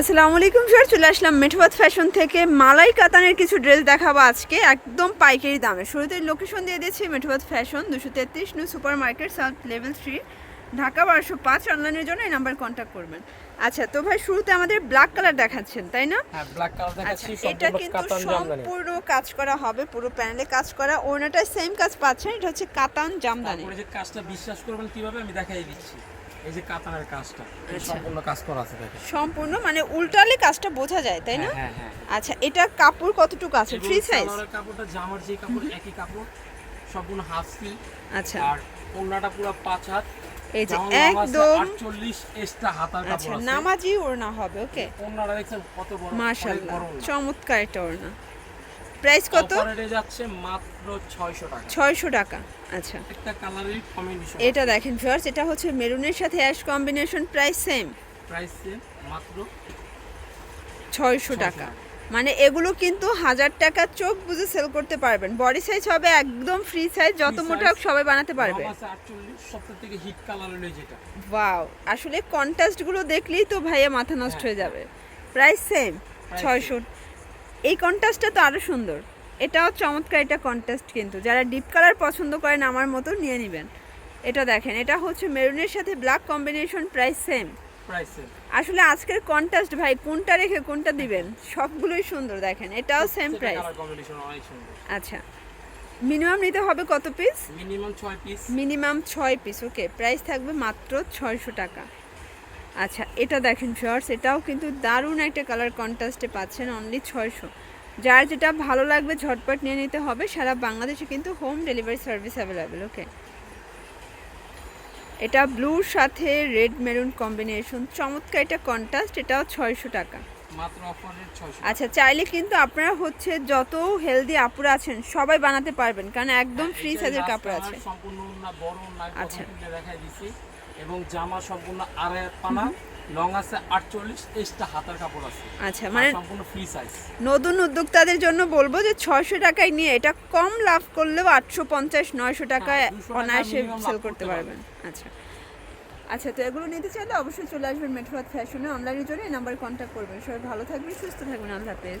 আসসালামু আলাইকুম স্যার। চলে আসলাম মেঠোবাদ ফ্যাশন থেকে। মালাই কাতানের কিছু ড্রেস দেখাবো আজকে একদম পাইকারি দামে। শুরুতে লোকেশন দিয়ে দিয়েছি মেঠোবাদ ফ্যাশন দুশো তেত্রিশ New Super Market South level three Dhaka বারোশো পাঁচ। অনলাইনের জন্য এই নাম্বার কন্ট্যাক্ট করবেন। আচ্ছা তো ভাই শুরুতে আমাদের ব্ল্যাক কালার দেখাচ্ছেন তাই না? হ্যাঁ আচ্ছা এটা কিন্তু সম্পূর্ণ কাজ করা হবে পুরো প্যানেলে কাজ করা। ওনাটা সেম কাজ পাচ্ছেন এটা হচ্ছে কাতান জামদানি। কাজটা বিশ্বাস করবেন কীভাবে আমি দেখাই দিচ্ছি। এই যে কাতানের কাজটা আচ্ছা। সম্পূর্ণ কাজ করা আছে দেখেন। সম্পূর্ণ মানে উল্টালে কাজটা বোঝা যায় তাই না? হ্যাঁ হ্যাঁ আচ্ছা এটা কাপড় কতটুকু আছে? ফ্রি সাইজ কাপড়টা জামার যে কাপড় একই কাপড় সম্পূর্ণ হাফ সিল আচ্ছা। আর ওড়নাটা পুরো পাঁচ হাত। এই যে একদম 48 এক্সট্রা হাতার আচ্ছা কাপড় আছে। নামাজি ওড়না হবে ওকে ওড়নাটা দেখছেন কত বড় মাশাআল্লাহ চমৎকার এটা ওড়না। প্রাইস কত? এ যাচ্ছে মাত্র 600 টাকা। ছয়শো টাকা আচ্ছা। একটা কালারের কম্বিনেশন এটা দেখেন ভিউয়ার্স এটা হচ্ছে মেরুনের সাথে ash combination price same price same মাত্র ছয়শো টাকা। মানে এগুলো কিন্তু হাজার টাকা চোখ বুঝে সেল করতে পারবেন। বডি সাইজ হবে একদম ফ্রি সাইজ যত মোটা হোক সবাই বানাতে পারবে। রং আছে 48 সবথেকে থেকে হিট কালার হলো যেটা। ওয়াও আসলে কন্ট্রাস্টগুলো দেখলেই তো ভাইয়া মাথা নষ্ট হয়ে যাবে। প্রাইস সেম ছয়শো এই কন্ট্রাস্টটা তো আরও সুন্দর। এটাও চমৎকার এটা কন্ট্রাস্ট কিন্তু। যারা ডিপ কালার পছন্দ করেন আমার মতো নিয়ে নেবেন। এটা দেখেন এটা হচ্ছে মেরুনের সাথে ব্ল্যাক কম্বিনেশন প্রাইস সেম আসলে আজকের কন্ট্রাস্ট ভাই কোনটা রেখে কোনটা দিবেন? সবগুলোই সুন্দর দেখেন এটাও সেম প্রাইস কালার কম্বিনেশন অনেক সুন্দর। আচ্ছা মিনিমাম নিতে হবে কত পিস মিনিমাম 6 পিস মিনিমাম ছয় পিস ওকে প্রাইস থাকবে মাত্র ছয়শো টাকা। আচ্ছা এটা দেখেন শর্টস এটাও কিন্তু দারুণ একটা কালার কন্ট্রাস্টে পাচ্ছেন অনলি ছয়শো। যার যেটা ভালো লাগবে ঝটপট নিয়ে নিতে হবে সারা বাংলাদেশে কিন্তু home delivery service available okay এটা ব্লুর সাথে রেড মেরুন কম্বিনেশন চমৎকার এটা কন্ট্রাস্ট এটাও ছয়শো টাকা। মাত্র অফার রেট 600 আচ্ছা চাইলে কিন্তু আপনারা হচ্ছে যত হেলদি আপুরা আছেন সবাই বানাতে পারবেন কারণ একদম ফ্রি এটাই সাইজের কাপড় আছে। আচ্ছা। এবং জামা সম্পূর্ণ আড়াই পানা লং আছে 48 এক্সট্রা হাতার কাপড় আছে। আচ্ছা মানে সম্পূর্ণ ফ্রি সাইজ নতুন উদ্যোক্তাদের জন্য বলব যে ছয়শো টাকায় নিয়ে এটা কম লাভ করলেও আটশো পঞ্চাশ নয়শো টাকায় হ্যাঁ, 200 টাকা অনায়াসে সেল করতে করতে পারবেন। আচ্ছা। আচ্ছা তো এগুলো নিতে চাইলে অবশ্যই চলে আসবেন মেট্রোয়াত ফ্যাশনে। অনলাইনের জন্য এই নাম্বার কন্ট্যাক্ট করবেন। সবাই ভালো থাকবেন সুস্থ থাকবেন। আল্লাহ হাফেজ।